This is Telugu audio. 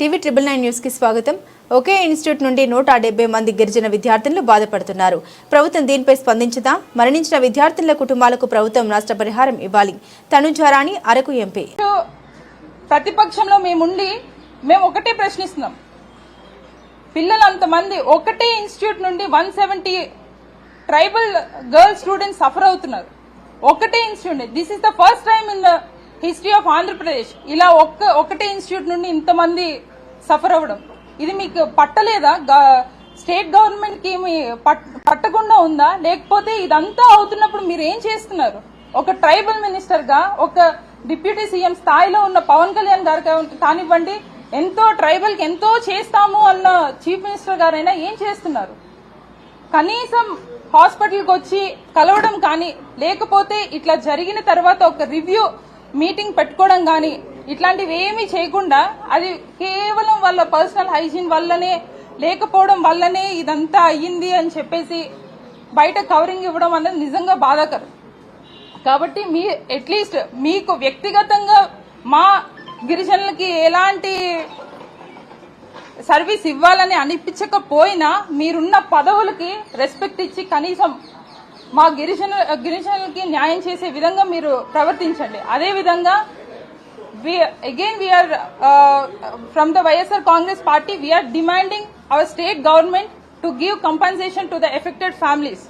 టీవీ ట్రిబుల్ నైన్ న్యూస్కి స్వాగతం. ఒకే ఇన్స్టిట్యూట్ నుండి నూట డెబ్బై మంది గిరిజన విద్యార్థులు బాధపడుతున్నారు. ప్రభుత్వం దీనిపై స్పందించదా? మరణించిన విద్యార్థుల కుటుంబాలకు ప్రభుత్వం నష్టపరిహారం ఇవ్వాలి. తనుజారాణి అరకు ఎంపీ. ప్రతిపక్షంలో మేముండి మేము ఒకటే ప్రశ్నిస్తున్నాం. పిల్లలు అంతమంది ఒకటే ఇన్స్టిట్యూట్ నుండి one seventy tribal girl students suffer అవుతున్నారు. ఒకటే institute this is the first time in the history of Andhra Pradesh. ఇలా ఒక్క ఒకటే ఇన్స్టిట్యూట్ నుండి ఇంతమంది సఫర్ అవ్వడం. ఇది మీకు పట్టలేదా? గ- స్టేట్ గవర్నమెంట్కి మీ పట్- పట్టకుండా ఉందా? లేకపోతే ఇదంతా అవుతున్నప్పుడు మీరు ఏం చేస్తున్నారు? ఒక ట్రైబల్ మినిస్టర్గా ఒక డిప్యూటీ సీఎం స్థాయిలో ఉన్న పవన్ కళ్యాణ్ గారు కానివ్వండి ఎంతో ట్రైబల్కి ఎంతో చేస్తాము అన్న చీఫ్ మినిస్టర్ గారైనా ఏం చేస్తున్నారు? కనీసం హాస్పిటల్కి వచ్చి కలవడం కానీ లేకపోతే ఇట్లా జరిగిన తర్వాత ఒక రివ్యూ మీటింగ్ పెట్టుకోవడం కానీ ఇట్లాంటివి ఏమీ చేయకుండా అది కేవలం వాళ్ళ పర్సనల్ హైజీన్ వల్లనే లేకపోవడం వల్లనే ఇదంతా అయ్యింది అని చెప్పేసి బయట కవరింగ్ ఇవ్వడం అనేది నిజంగా బాధాకరం. కాబట్టి మీ అట్లీస్ట్ మీకు వ్యక్తిగతంగా మా గిరిజనులకి ఎలాంటి సర్వీస్ ఇవ్వాలని అనిపించకపోయినా మీరున్న పదవులకి రెస్పెక్ట్ ఇచ్చి కనీసం మా గిరిజన గిరిజనులకి న్యాయం చేసే విధంగా మీరు ప్రవర్తించండి. అదే విధంగా again we are from the YSR Congress party we are demanding our state government to give compensation to the affected families